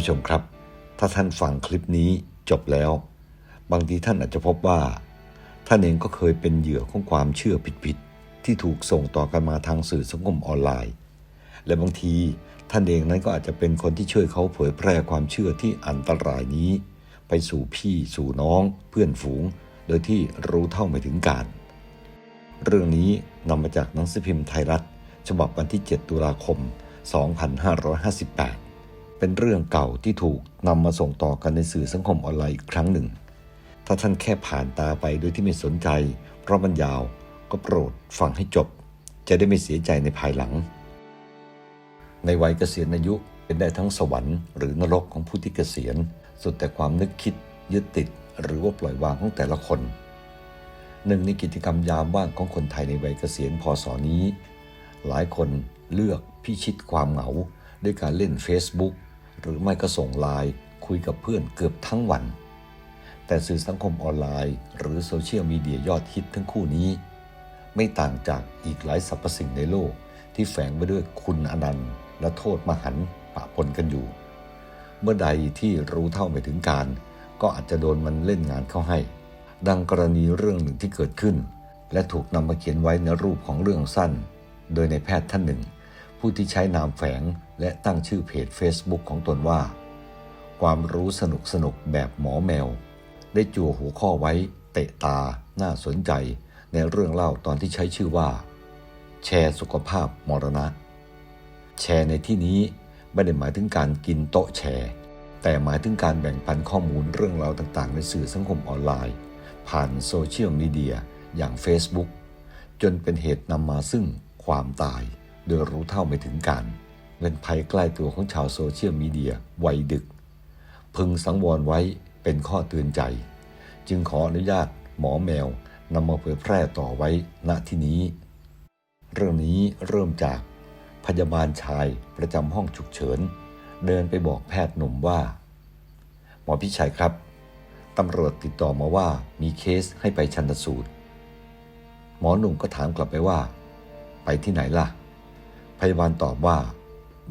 ผู้ชมครับ ถ้าท่านฟังคลิปนี้จบแล้ว บางทีท่านอาจจะพบว่า ท่านเองก็เคยเป็นเหยื่อของความเชื่อผิดๆที่ถูกส่งต่อกันมาทางสื่อสังคมออนไลน์ และบางทีท่านเองนั้นก็อาจจะเป็นคนที่ช่วยเขาเผยแพร่ความเชื่อที่อันตรายนี้ ไปสู่พี่สู่น้อง เพื่อนฝูง โดยที่รู้เท่าไม่ถึงการ เรื่องนี้นำมาจากหนังสือพิมพ์ไทยรัฐ ฉบับวันที่ 7 ตุลาคม 2558 เป็นเรื่องเก่าที่ถูกนำมาส่งต่อกันในสื่อสังคมออนไลน์อีกครั้งหนึ่ง ถ้าท่านแค่ผ่านตาไปโดยที่ไม่สนใจ เพราะมันยาวก็โปรดฟังให้จบ จะได้ไม่เสียใจในภายหลัง ในวัยเกษียณอายุเป็นได้ทั้งสวรรค์หรือนรกของผู้ที่เกษียณ สุดแต่ความนึกคิดยึดติด หรือว่าปล่อยวางของแต่ละคนหนึ่งในกิจกรรมยามว่างของคนไทยในวัยเกษียณพศนี้ หลายคนเลือกพิชิตความเหงา ด้วยการเล่น Facebook หรือไม่ก็ส่งไลน์คุยกับเพื่อนเกือบทั้งวัน แต่สื่อสังคมออนไลน์ หรือโซเชียลมีเดียยอดฮิตทั้งคู่นี้ ไม่ต่างจากอีกหลายสรรพสิ่งในโลกที่แฝงไปด้วยคุณอนันต์ และโทษมหันต์ปะปนกันอยู่ เมื่อใดที่รู้เท่าไม่ถึงการ ก็อาจจะโดนมันเล่นงานเข้าให้ ดังกรณีเรื่องหนึ่งที่เกิดขึ้น และถูกนำมาเขียนไว้ในรูปของเรื่องสั้น โดยในแพทย์ท่านหนึ่ง ผู้ที่ใช้นามแฝง และตั้งชื่อเพจ Facebook ของตนว่า ความรู้สนุกสนุกแบบหมอแมว ได้จั่วหัวข้อไว้เตะตา น่าสนใจ ในเรื่องเล่าตอนที่ใช้ชื่อว่า แชร์สุขภาพมรณะ แชร์ในที่นี้ไม่ได้หมายถึงการกินโต๊ะแชร์ แต่หมายถึงการแบ่งปันข้อมูลเรื่องราวต่างๆ ในสื่อสังคมออนไลน์ ผ่านโซเชียลมีเดียอย่าง Facebook จนเป็นเหตุนำมาซึ่งความตาย โดยรู้เท่าไม่ถึงการ เป็นภัยใกล้ตัวของชาวโซเชียลมีเดียวัยดึก พึงสังวรไว้เป็นข้อเตือนใจ จึงขออนุญาตหมอแมวนำมาเผยแพร่ต่อไว้ณที่นี้ เรื่องนี้เริ่มจากพยาบาลชายประจำห้องฉุกเฉิน เดินไปบอกแพทย์หนุ่มว่า หมอพิชัยครับตำรวจติดต่อมาว่ามีเคสให้ไปชันสูตร หมอหนุ่มก็ถามกลับไปว่า ไปที่ไหนล่ะ พยาบาลตอบว่า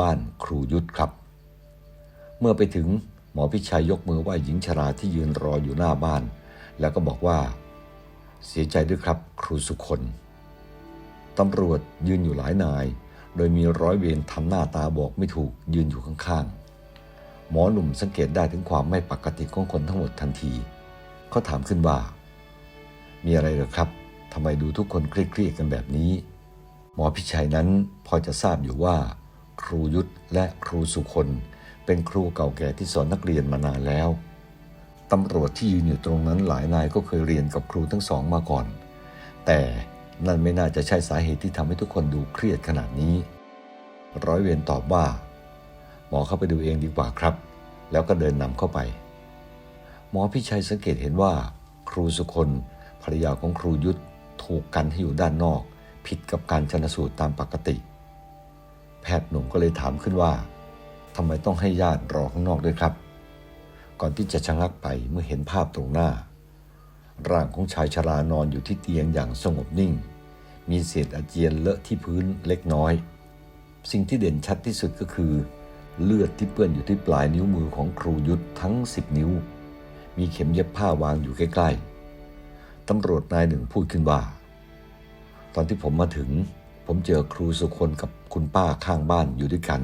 บ้านครูยุทธครับ เมื่อไปถึงหมอพิชัยยกมือไหว้หญิงชราที่ยืนรออยู่หน้าบ้าน แล้วก็บอกว่า เสียใจด้วยครับครูสุคนตำรวจยืนอยู่หลายนาย โดยมีร้อยเวรทำหน้าตาบอกไม่ถูกยืนอยู่ข้างๆ หมอหนุ่มสังเกตได้ถึงความไม่ปกติของคนทั้งหมดทันที เขาถามขึ้นว่า มีอะไรหรือครับทำไมดูทุกคนเครียดๆกันแบบนี้ หมอพิชัยนั้นพอจะทราบอยู่ว่า ครูยุทธและครูสุคนเป็นครูเก่าแก่ที่สอนนักเรียนมานานแล้ว ตำรวจที่ยืนอยู่ตรงนั้นหลายนายก็เคยเรียนกับครูทั้งสองมาก่อน แต่นั่นไม่น่าจะใช่สาเหตุที่ทำให้ทุกคนดูเครียดขนาดนี้ ร้อยเวรตอบว่า หมอเข้าไปดูเองดีกว่าครับ แล้วก็เดินนำเข้าไป หมอพิชัยสังเกตเห็นว่า ครูสุคนภรรยาของครูยุทธถูกกันให้อยู่ด้านนอก ผิดกับการชนสูตรตามปกติ ทย์หนุ่มก็เลยถามขึ้นว่าทำไมต้องให้ญาติรอข้างนอกด้วยครับ ก่อนที่จะชะงักไปเมื่อเห็นภาพตรงหน้า ร่างของชายชรานอนอยู่ที่เตียงอย่างสงบนิ่ง มีเศษอาเจียนเลอะที่พื้นเล็กน้อย สิ่งที่เด่นชัดที่สุดก็คือ เลือดที่เปื้อนอยู่ที่ปลายนิ้วมือของครูยุทธทั้งสิบนิ้ว มีเข็มเย็บผ้าวางอยู่ใกล้ๆตำรวจนายหนึ่งพูดขึ้นว่า ตอนที่ผมมาถึง ผมเจอครูสุคนกับคุณป้าข้างบ้านอยู่ด้วยกัน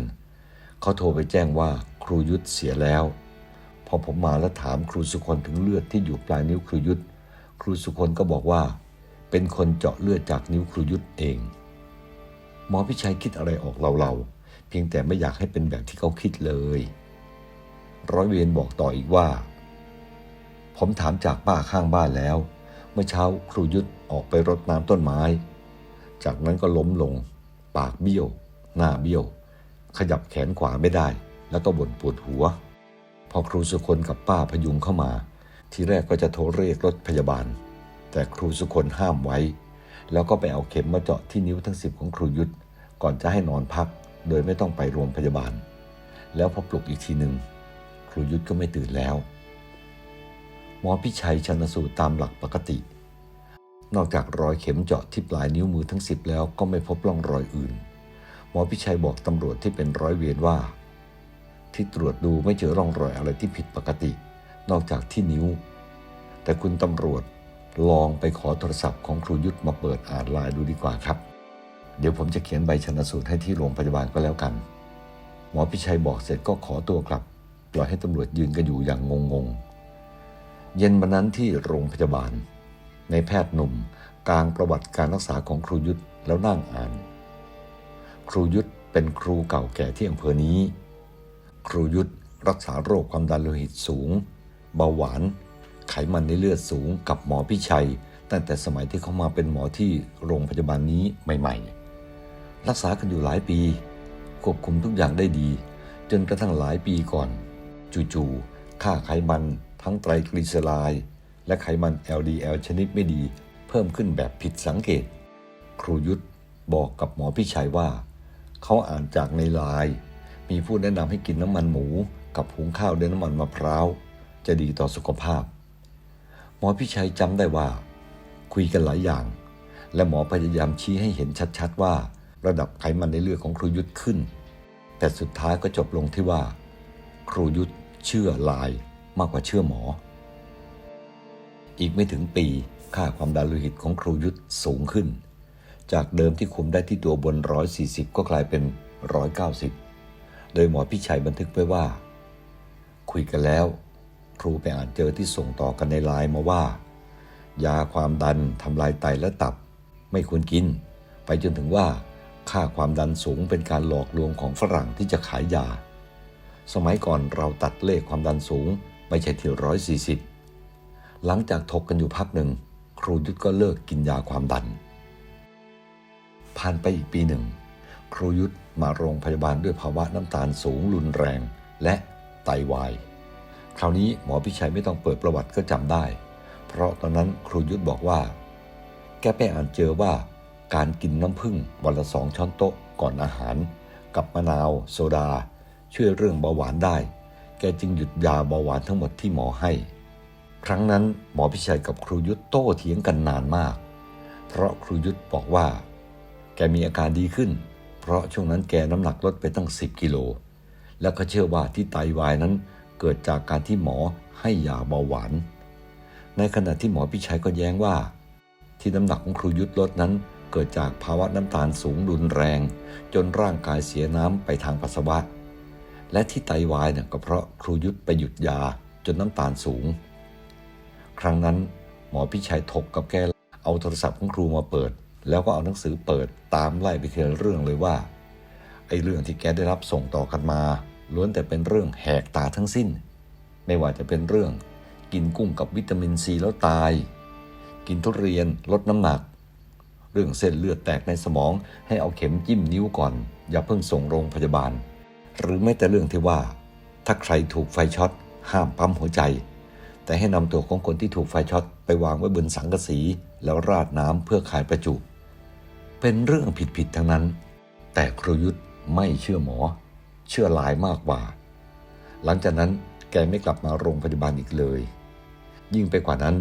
เขาโทรไปแจ้งว่าครูยุทธเสียแล้ว พอผมมาแล้วถามครูสุคนถึงเลือดที่อยู่ปลายนิ้วครูยุทธครูสุคนก็บอกว่า เป็นคนเจาะเลือดจากนิ้วครูยุทธเอง หมอพิชัยคิดอะไรออกเราๆเพียงแต่ไม่อยากให้เป็นแบบที่เขาคิดเลย ร้อยเวรบอกต่ออีกว่า ผมถามจากป้าข้างบ้านแล้ว เมื่อเช้าครูยุทธออกไปรดน้ำต้นไม้ จากนั้นก็ล้มลง ปากเบี้ยว หน้าเบี้ยว ขยับแขนขวาไม่ได้ แล้วก็บ่นปวดหัว พอครูสุคนกับป้าพยุงเข้ามา ทีแรกก็จะโทรเรียกรถพยาบาล แต่ครูสุคนห้ามไว้ แล้วก็ไปเอาเข็มมาเจาะที่นิ้วทั้งสิบของครูยุทธก่อนจะให้นอนพัก โดยไม่ต้องไปโรงพยาบาล แล้วพอปลุกอีกทีหนึ่งครูยุทธก็ไม่ตื่นแล้ว หมอพิชัยชันสูตรตามหลักปกติ นอกจากรอยเข็มเจาะที่ปลายนิ้วมือทั้งสิบแล้วก็ไม่พบร่องรอยอื่น หมอพิชัยบอกตำรวจที่เป็นร้อยเวรว่า ที่ตรวจดูไม่เจอร่องรอยอะไรที่ผิดปกติ นอกจากที่นิ้ว แต่คุณตำรวจลองไปขอโทรศัพท์ของครูยุทธมาเปิดอ่านไลน์ดูดีกว่าครับ เดี๋ยวผมจะเขียนใบชนสูตรให้ที่โรงพยาบาลก็แล้วกัน หมอพิชัยบอกเสร็จก็ขอตัวกลับปล่อยให้ตำรวจยืนกันอยู่อย่างงงๆเย็นวันนั้นที่โรงพยาบาล ในแพทย์หนุ่มกลางประวัติการรักษาของครูยุทธแล้วนั่งอ่าน ครูยุทธเป็นครูเก่าแก่ที่อำเภอนี้ ครูยุทธรักษาโรคความดันโลหิตสูง เบาหวาน ไขมันในเลือดสูงกับหมอพิชัย ตั้งแต่สมัยที่เขามาเป็นหมอที่โรงพยาบาลนี้ใหม่ ๆ รักษากันอยู่หลายปี ควบคุมทุกอย่างได้ดี จนกระทั่งหลายปีก่อน จู่ๆค่าไขมันทั้งไตรกลีเซอไรด์ และไขมัน LDL ชนิดไม่ดีเพิ่มขึ้นแบบผิดสังเกต ครูยุทธบอกกับหมอพิชัยว่า เขาอ่านจากในไลน์มีผู้แนะนำให้กินน้ำมันหมู กับหุงข้าวด้วยน้ำมันมะพร้าว จะดีต่อสุขภาพ หมอพิชัยจำได้ว่า คุยกันหลายอย่าง และหมอพยายามชี้ให้เห็นชัดๆว่า ระดับไขมันในเลือดของครูยุทธขึ้น แต่สุดท้ายก็จบลงที่ว่า ครูยุทธเชื่อลายมากกว่าเชื่อหมอ อีกไม่ถึงปี ค่าความดันโลหิตของครูยุทธสูงขึ้น จากเดิมที่คุมได้ที่ตัวบน 140 ก็กลายเป็น 190 โดยหมอพิชัยบันทึกไว้ว่า คุยกันแล้ว ครูไปอ่านเจอที่ส่งต่อกันในไลน์มาว่า ยาความดันทำลายไตและตับ ไม่ควรกิน ไปจนถึงว่า ค่าความดันสูงเป็นการหลอกลวงของฝรั่งที่จะขายยา สมัยก่อนเราตัดเลขความดันสูงไม่ใช่ที่ร้อยสี่สิบ หลังจากถกกันอยู่พักหนึ่ง ครูยุทธก็เลิกกินยาความดัน ผ่านไปอีกปีหนึ่ง ครูยุทธมาโรงพยาบาลด้วยภาวะน้ำตาลสูงรุนแรง และไตาวาย คราวนี้หมอพิชัยไม่ต้องเปิดประวัติก็จำได้ เพราะตอนนั้นครูยุทธบอกว่า แกไปอ่านเจอว่าการกินน้ำผึ้งวันละสองช้อนโต๊ะก่อนอาหาร กับมะนาว โซดา ช่วยเรื่องเบาหวานได้ แกจึงหยุดยาเบาหวานทั้งหมดที่หมอให้ ครั้งนั้นหมอพิชัยกับครูยุทธโต้เถียงกันนานมาก เพราะครูยุทธบอกว่า แกมีอาการดีขึ้น เพราะช่วงนั้นแกน้ำหนักลดไปตั้ง 10 กิโล แล้วก็เชื่อว่าที่ไตวายนั้นเกิดจากการที่หมอให้ยาเบาหวาน ในขณะที่หมอพิชัยก็แย้งว่า ที่น้ำหนักของครูยุทธลดนั้น เกิดจากภาวะน้ำตาลสูงรุนแรง จนร่างกายเสียน้ำไปทางปัสสาวะ และที่ไตวายเนี่ยก็เพราะครูยุทธไปหยุดยาจนน้ำตาลสูง ครั้งนั้น หมอพิชัยถกกับแกเอาโทรศัพท์ของครูมาเปิด แล้วก็เอาหนังสือเปิดตามไล่ไปทีละเรื่องเลยว่าไอ้เรื่องที่แกได้รับส่งต่อกันมาล้วนแต่เป็นเรื่องแหกตาทั้งสิ้น ไม่ว่าจะเป็นเรื่อง กินกุ้งกับวิตามินซีแล้วตาย กินทุเรียนลดน้ำหนัก เรื่องเส้นเลือดแตกในสมองให้เอาเข็มจิ้มนิ้วก่อน อย่าเพิ่งส่งโรงพยาบาล หรือแม้แต่เรื่องที่ว่า ถ้าใครถูกไฟช็อตห้ามปั๊มหัวใจ แต่ให้นำตัวของคนที่ถูกไฟช็อตไปวางไว้บนสังกะสีแล้วราดน้ำเพื่อขายประจุ เป็นเรื่องผิดๆทั้งนั้น แต่ครูยุทธไม่เชื่อหมอ เชื่อหลายมากกว่า หลังจากนั้นแกไม่กลับมาโรงพยาบาลอีกเลย ยิ่งไปกว่านั้น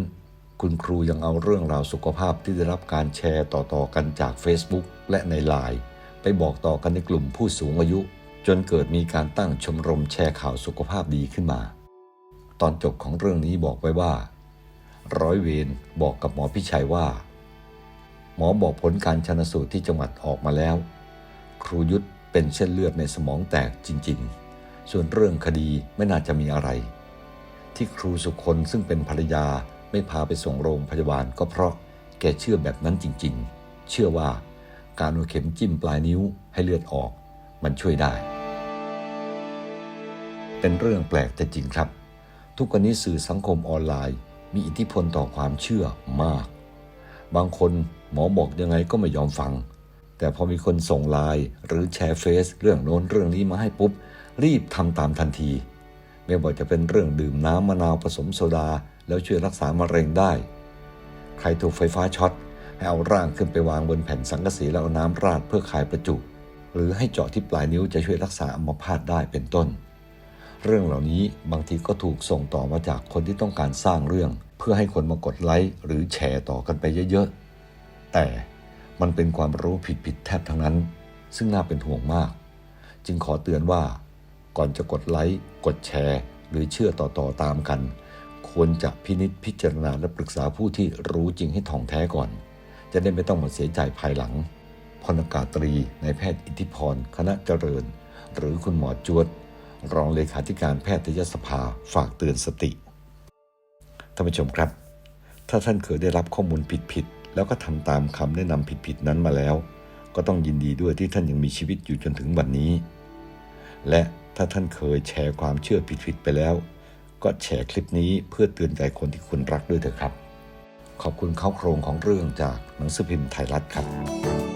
คุณครูยังเอาเรื่องราวสุขภาพที่ได้รับการแชร์ต่อๆกันจาก Facebook และในไลน์ไปบอกต่อกันในกลุ่มผู้สูงอายุ จนเกิดมีการตั้งชมรมแชร์ข่าวสุขภาพดีขึ้นมา ตอนจบของเรื่องนี้บอกไว้ว่า ร้อยเวรบอกกับหมอพิชัยว่า หมอบอกผลการชนสูตรที่จังหวัดออกมาแล้ว ครูยุทธเป็นเส้นเลือดในสมองแตกจริง ๆ ส่วนเรื่องคดีไม่น่าจะมีอะไร ที่ครูสุคนซึ่งเป็นภรรยาไม่พาไปส่งโรงพยาบาลก็เพราะแกเชื่อแบบนั้นจริง ๆ เชื่อว่าการเอาเข็มจิ้มปลายนิ้วให้เลือดออก มันช่วยได้ เป็นเรื่องแปลกแต่จริงครับ ทุกวันนี้สื่อสังคมออนไลน์ มีอิทธิพลต่อความเชื่อมาก บางคนหมอบอกยังไงก็ไม่ยอมฟัง แต่พอมีคนส่งไลน์หรือแชร์เฟซเรื่องโน้นเรื่องนี้มาให้ปุ๊บ รีบทำตามทันที ไม่ว่าจะเป็นเรื่องดื่มน้ำมะนาวผสมโซดา แล้วช่วยรักษามะเร็งได้ ใครถูกไฟฟ้าช็อตให้เอาร่างขึ้นไปวางบนแผ่นสังกะสีแล้วเอาน้ำราดเพื่อคลายประจุ หรือให้เจาะที่ปลายนิ้วจะช่วยรักษาอัมพาตได้เป็นต้น เรื่องเหล่านี้บางทีก็ถูกส่งต่อมาจากคนที่ต้องการสร้างเรื่อง เพื่อให้คนมากดไลค์หรือแชร์ต่อกันไปเยอะๆ แต่มันเป็นความรู้ผิดๆแทบทั้งนั้น ซึ่งน่าเป็นห่วงมาก จึงขอเตือนว่า ก่อนจะกดไลค์กดแชร์ หรือเชื่อต่อๆตามกัน ควรจะพินิจพิจารณาและปรึกษาผู้ที่รู้จริงให้ท่องแท้ก่อน จะได้ไม่ต้องมาเสียใจภายหลังพลอากาศตรีนายแพทย์อิทธิพร คณะเจริญ หรือคุณหมอจวด รองเลขาธิการแพทยสภาฝากเตือนสติ ท่านผู้ชมครับ ถ้าท่านเคยได้รับข้อมูลผิดๆ แล้วก็ทำตามคำแนะนำผิดๆ นั้นมาแล้ว ก็ต้องยินดีด้วยที่ท่านยังมีชีวิตอยู่จนถึงวันนี้ และถ้าท่านเคยแชร์ความเชื่อผิดๆ ไปแล้ว ก็แชร์คลิปนี้เพื่อเตือนใจคนที่คุณรักด้วยเถอะครับ ขอบคุณข้าโครงของเรื่องจากหนังสือพิมพ์ไทยรัฐครับ